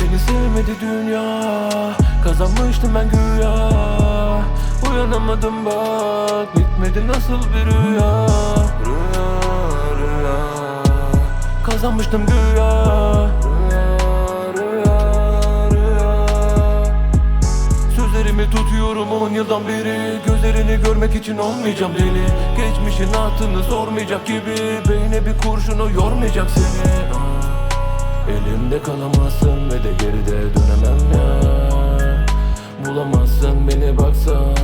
Beni sevmedi dünya. Kazanmıştım ben güya. Uyanamadım bak. Bitmedi nasıl bir rüya? Rüya rüya. Kazanmıştım güya on yıldan beri Gözlerini görmek için olmayacağım deli. Geçmişin altını sormayacak gibi Beyne bir kurşunu yormayacak seni. Ah. Elimde kalamazsın ve de geride dönemem ya. Bulamazsın beni baksan.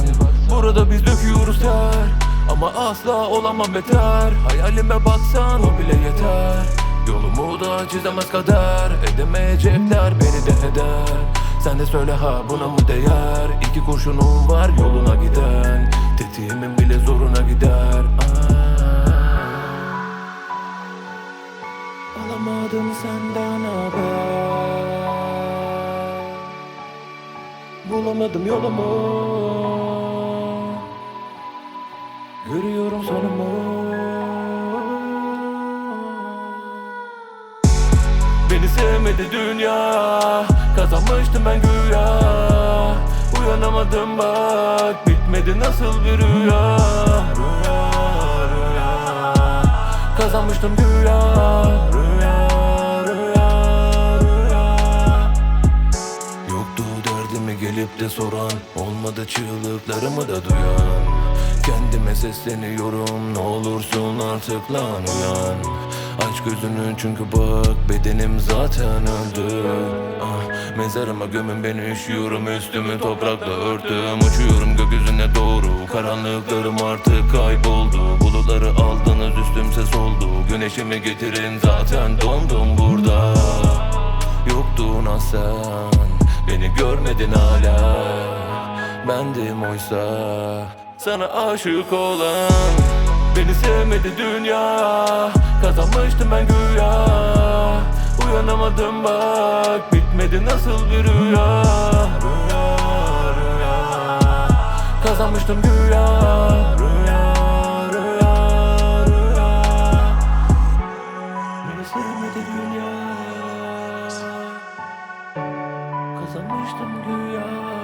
Burada biz döküyoruz ter Ama asla olamam beter. Hayalime baksan o bile yeter. Yolumu da çizemez kader Edemeyecekler beni de eder Sen de söyle ha buna mı değer? İki kurşunum var yoluna giden. Tetiğimin bile zoruna gider. Aa. Alamadım senden haber. Bulamadım yolumu. Görüyorum sonumu. Beni sevmedi dünya Kazanmıştım ben güya. Uyanamadım bak. Bitmedi nasıl bir rüya? Rüya rüya. Kazanmıştım güya. Rüya rüya rüya. Yoktu derdimi gelip de soran Olmadı çığlıklarımı da duyan. Kendime sesleniyorum Ne olursun artık lan uyan. Aç gözünü çünkü bak Bedenim zaten öldü. Ah, Mezarıma gömün beni üşüyorum Üstümü toprakla örtüm. Uçuyorum gökyüzüne doğru Karanlıklarım artık kayboldu. Bulutları aldınız üstümse soldu. Güneşimi getirin zaten dondum burada. Yoktun ah sen Beni görmedin hala. Bendim oysa Sana aşık olan. Beni sevmedi dünya Kazanmıştım ben güya uyanamadım bak Bitmedi nasıl bir rüya? Rüya rüya. Kazanmıştım güya. Rüya rüya rüya. Beni sevmedi dünya. Kazanmıştım güya.